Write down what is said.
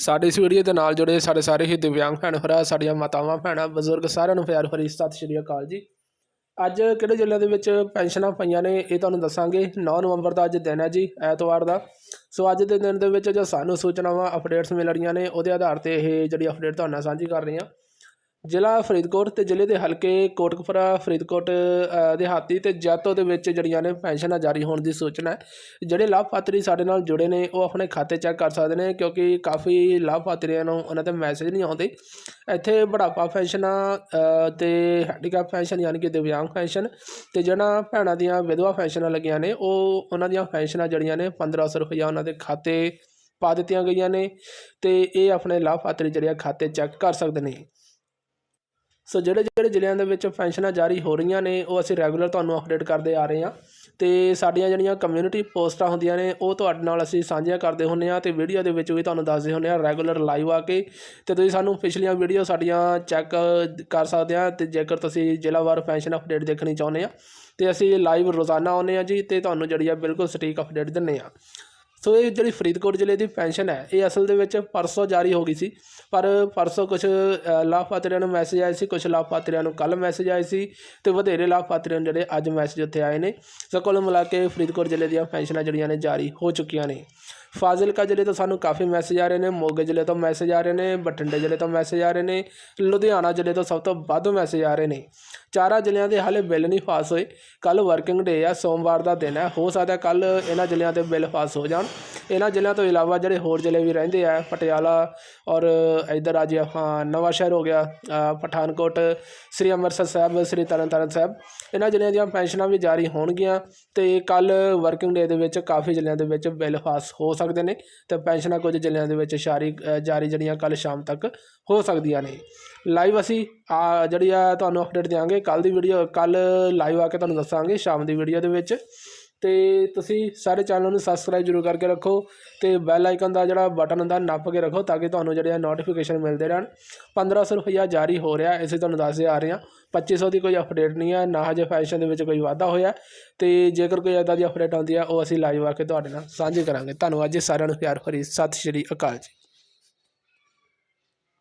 ਸਾਡੇ ਇਸ ਵੀਡੀਓ ਦੇ ਨਾਲ ਜੁੜੇ ਸਾਡੇ ਸਾਰੇ ਹੀ ਦਿਵਿਆਂਗ ਭੈਣ ਭਰਾ, ਸਾਡੀਆਂ ਮਾਤਾਵਾਂ, ਭੈਣਾਂ, ਬਜ਼ੁਰਗ, ਸਾਰਿਆਂ ਨੂੰ ਪਿਆਰ ਭਰੀ ਸਤਿ ਸ਼੍ਰੀ ਅਕਾਲ ਜੀ। ਅੱਜ ਕਿਹੜੇ ਜ਼ਿਲ੍ਹੇ ਦੇ ਵਿੱਚ ਪੈਨਸ਼ਨਾਂ ਪਈਆਂ ਨੇ ਇਹ ਤੁਹਾਨੂੰ ਦੱਸਾਂਗੇ। 9 ਨਵੰਬਰ ਦਾ ਅੱਜ ਦਿਨ ਹੈ ਜੀ, ਐਤਵਾਰ ਦਾ। ਸੋ ਅੱਜ ਦੇ ਦਿਨ ਦੇ ਵਿੱਚ ਜੋ ਸਾਨੂੰ ਸੂਚਨਾਵਾਂ, ਅਪਡੇਟਸ ਮਿਲ ਰਹੀਆਂ ਨੇ, ਉਹਦੇ ਆਧਾਰ ਤੇ ਇਹ ਜਿਹੜੀ ਅਪਡੇਟ ਤੁਹਾਡੇ ਨਾਲ ਸਾਂਝੀ ਕਰ ਰਹੀ ਹਾਂ। ਜ਼ਿਲ੍ਹਾ ਫਰੀਦਕੋਟ ਅਤੇ ਜ਼ਿਲ੍ਹੇ ਦੇ ਹਲਕੇ ਕੋਟਕਪੁਰਾ ਫਰੀਦਕੋਟ ਦਿਹਾਤੀ ਅਤੇ ਜੈਤੋ ਦੇ ਵਿੱਚ ਜਿਹੜੀਆਂ ਨੇ ਪੈਨਸ਼ਨਾਂ ਜਾਰੀ ਹੋਣ ਦੀ ਸੂਚਨਾ ਹੈ। ਜਿਹੜੇ ਲਾਭਪਾਤਰੀ ਸਾਡੇ ਨਾਲ ਜੁੜੇ ਨੇ ਉਹ ਆਪਣੇ ਖਾਤੇ ਚੈੱਕ ਕਰ ਸਕਦੇ ਨੇ ਕਿਉਂਕਿ ਕਾਫੀ ਲਾਭਪਾਤਰੀਆਂ ਨੂੰ ਉਹਨਾਂ ਤੇ ਮੈਸੇਜ ਨਹੀਂ ਆਉਂਦੇ। ਇੱਥੇ ਬੁਢਾਪਾ ਪੈਨਸ਼ਨਾਂ ਅ, ਤੇ ਹੈਂਡੀਕੈਪ ਪੈਨਸ਼ਨ ਯਾਨੀ ਕਿ ਦਿਵਿਆਂਗ ਪੈਨਸ਼ਨ ਤੇ ਜਿਹੜਾ ਭੈਣਾਂ ਦੀਆਂ ਵਿਧਵਾ ਪੈਨਸ਼ਨਾਂ ਲੱਗੀਆਂ ਨੇ ਉਹ ਉਹਨਾਂ ਦੀਆਂ ਪੈਨਸ਼ਨਾਂ ਜਿਹੜੀਆਂ ਨੇ 1500 ਰੁਪਇਆ ਉਹਨਾਂ ਦੇ ਖਾਤੇ ਪਾ ਦਿੱਤੀਆਂ ਗਈਆਂ ਨੇ ਤੇ ਇਹ ਆਪਣੇ ਲਾਭਪਾਤਰੀ ਜਿਹੜੇ ਆ ਖਾਤੇ ਚੈੱਕ ਕਰ ਸਕਦੇ ਨੇ। ਸੋ ਜਿਹੜੇ ਜਿਹੜੇ ਜ਼ਿਲ੍ਹਿਆਂ ਦੇ ਵਿੱਚ ਪੈਨਸ਼ਨਾਂ ਜਾਰੀ ਹੋ ਰਹੀਆਂ ਨੇ, ਉਹ ਅਸੀਂ ਰੈਗੂਲਰ ਤੁਹਾਨੂੰ ਅਪਡੇਟ ਕਰਦੇ ਆ ਰਹੇ ਹਾਂ। ਤੇ ਸਾਡੀਆਂ ਜਿਹੜੀਆਂ ਕਮਿਊਨਿਟੀ ਪੋਸਟਾਂ ਹੁੰਦੀਆਂ ਨੇ, ਉਹ ਤੁਹਾਡੇ ਨਾਲ ਅਸੀਂ ਸਾਂਝੀਆਂ ਕਰਦੇ ਹੁੰਦੇ ਆ ਤੇ ਵੀਡੀਓ ਦੇ ਵਿੱਚ ਵੀ ਤੁਹਾਨੂੰ ਦੱਸਦੇ ਹੁੰਦੇ ਆ ਰੈਗੂਲਰ ਲਾਈਵ ਆ ਕੇ। ਤੇ ਤੁਸੀਂ ਸਾਨੂੰ ਪਿਛਲੀਆਂ ਵੀਡੀਓ ਸਾਡੀਆਂ ਚੈੱਕ ਕਰ ਸਕਦੇ ਆ ਤੇ ਜੇਕਰ ਤੁਸੀਂ ਜ਼ਿਲ੍ਹਾਵਾਰ ਪੈਨਸ਼ਨ ਅਪਡੇਟ ਦੇਖਣੀ ਚਾਹੁੰਦੇ ਆ, ਤੇ ਅਸੀਂ ਲਾਈਵ ਰੋਜ਼ਾਨਾ ਆਉਂਦੇ ਆ ਜੀ ਤੇ ਤੁਹਾਨੂੰ ਜਿਹੜੀ ਆ ਬਿਲਕੁਲ ਸਟੀਕ ਅਪਡੇਟ ਦਿੰਨੇ ਆ ਸੋ ਇਹ ਜਿਹੜੀ ਫਰੀਦਕੋਟ ਜ਼ਿਲ੍ਹੇ ਦੀ ਪੈਨਸ਼ਨ ਹੈ, ਇਹ ਅਸਲ ਦੇ ਵਿੱਚ ਪਰਸੋਂ ਜਾਰੀ ਹੋ ਗਈ ਸੀ। ਪਰ ਪਰਸੋਂ ਕੁਝ ਲਾਭਪਾਤਰੀਆਂ ਨੂੰ ਮੈਸੇਜ ਆਏ ਸੀ ਕੁਝ ਲਾਭਪਾਤਰੀਆਂ ਨੂੰ ਕੱਲ ਮੈਸੇਜ ਆਏ ਸੀ ਤੇ ਵਧੇਰੇ ਲਾਭਪਾਤਰੀਆਂ ਨੂੰ ਜਿਹੜੇ ਅੱਜ ਮੈਸੇਜ ਉੱਥੇ ਆਏ ਨੇ। ਸੋ ਕੁੱਲ ਮਿਲਾ ਕੇ ਫਰੀਦਕੋਟ ਜ਼ਿਲ੍ਹੇ ਦੀਆਂ ਪੈਨਸ਼ਨਾਂ ਜਿਹੜੀਆਂ ਨੇ, ਜਾਰੀ ਹੋ ਚੁੱਕੀਆਂ ਨੇ। ਫਾਜ਼ਿਲਕਾ ਜ਼ਿਲ੍ਹੇ ਤੋਂ ਸਾਨੂੰ ਕਾਫੀ ਮੈਸੇਜ ਆ ਰਹੇ ਨੇ, ਮੋਗੇ ਜ਼ਿਲ੍ਹੇ ਤੋਂ ਮੈਸੇਜ ਆ ਰਹੇ ਨੇ, ਬਠਿੰਡੇ ਜ਼ਿਲ੍ਹੇ ਤੋਂ ਮੈਸੇਜ ਆ ਰਹੇ ਨੇ, ਲੁਧਿਆਣਾ ਜ਼ਿਲ੍ਹੇ ਤੋਂ ਸਭ ਤੋਂ ਵੱਧ ਮੈਸੇਜ ਆ ਰਹੇ ਨੇ। ਚਾਰਾਂ ਜ਼ਿਲ੍ਹਿਆਂ ਦੇ ਹਾਲੇ ਬਿੱਲ ਨਹੀਂ ਪਾਸ ਹੋਏ। ਕੱਲ ਵਰਕਿੰਗ ਡੇ ਆ, ਸੋਮਵਾਰ ਦਾ ਦਿਨ ਹੈ ਹੋ ਸਕਦਾ ਕੱਲ ਇਹਨਾਂ ਜ਼ਿਲ੍ਹਿਆਂ ਦੇ ਬਿੱਲ ਪਾਸ ਹੋ ਜਾਣ। ਇਹਨਾਂ ਜ਼ਿਲ੍ਹਿਆਂ ਤੋਂ ਇਲਾਵਾ ਜਿਹੜੇ ਹੋਰ ਜ਼ਿਲ੍ਹੇ ਵੀ ਰਹਿੰਦੇ ਆ, ਪਟਿਆਲਾ ਔਰ ਇੱਧਰ ਆ ਜੀ ਆਪਾਂ ਨਵਾਂ ਸ਼ਹਿਰ ਹੋ ਗਿਆ ਪਠਾਨਕੋਟ, ਸ੍ਰੀ ਅੰਮ੍ਰਿਤਸਰ ਸਾਹਿਬ, ਸ੍ਰੀ ਤਰਨਤਾਰਨ ਸਾਹਿਬ। ਇਹਨਾਂ ਜ਼ਿਲ੍ਹਿਆਂ ਦੀਆਂ ਪੈਨਸ਼ਨਾਂ ਵੀ ਜਾਰੀ ਹੋਣਗੀਆਂ ਤੇ ਕੱਲ ਵਰਕਿੰਗ ਡੇ ਦੇ ਵਿੱਚ ਕਾਫੀ ਜ਼ਿਲ੍ਹਿਆਂ ਦੇ ਵਿੱਚ ਬਿੱਲ ਪਾਸ ਹੋ ਸਕਦੇ ਨੇ ਤੇ ਪੈਨਸ਼ਨਾਂ ਕੁਝ ਜ਼ਿਲ੍ਹਿਆਂ ਦੇ ਵਿੱਚ ਜਾਰੀ ਜਾਰੀ ਜਿਹੜੀਆਂ ਕੱਲ ਸ਼ਾਮ ਤੱਕ ਹੋ ਸਕਦੀਆਂ ਨੇ। ਲਾਈਵ ਅਸੀਂ, ਆ, ਜਿਹੜੀ ਆ ਤੁਹਾਨੂੰ ਅਪਡੇਟ ਦਿਆਂਗੇ ਕੱਲ ਦੀ ਵੀਡੀਓ ਕੱਲ ਲਾਈਵ ਆ ਕੇ ਤੁਹਾਨੂੰ ਦੱਸਾਂਗੇ ਸ਼ਾਮ ਦੀ ਵੀਡੀਓ ਦੇ ਵਿੱਚ। ਅਤੇ ਤੁਸੀਂ ਸਾਰੇ ਚੈਨਲ ਨੂੰ ਸਬਸਕ੍ਰਾਈਬ ਜ਼ਰੂਰ ਕਰਕੇ ਰੱਖੋ ਅਤੇ ਬੈਲ ਆਈਕਨ ਦਾ ਜਿਹੜਾ ਬਟਨ ਹੁੰਦਾ, ਨੱਪ ਕੇ ਰੱਖੋ ਤਾਂ ਕਿ ਤੁਹਾਨੂੰ ਜਿਹੜੇ ਆ ਨੋਟੀਫਿਕੇਸ਼ਨ ਮਿਲਦੇ ਰਹਿਣ। 1500 ਰੁਪਈਆ ਜਾਰੀ ਹੋ ਰਿਹਾ, ਇਸੇ ਤੁਹਾਨੂੰ ਦੱਸਦੇ ਆ ਰਹੇ ਹਾਂ। 2500 ਦੀ ਕੋਈ ਅਪਡੇਟ ਨਹੀਂ ਹੈ, ਨਾ ਹਜੇ ਫੈਸ਼ਨ ਦੇ ਵਿੱਚ ਕੋਈ ਵਾਧਾ ਹੋਇਆ ਤੇ ਜੇਕਰ ਕੋਈ ਐਦਾਂ ਦੀ ਅਪਡੇਟ ਆਉਂਦੀ ਆ ਉਹ ਅਸੀਂ ਲਾਈਵ ਆ ਕੇ ਤੁਹਾਡੇ ਨਾਲ ਸਾਂਝੀ ਕਰਾਂਗੇ। ਧੰਨਵਾਦ ਜੀ ਸਾਰਿਆਂ ਨੂੰ, ਪਿਆਰ ਭਰੀ ਸਤਿ ਸ਼੍ਰੀ ਅਕਾਲ ਜੀ।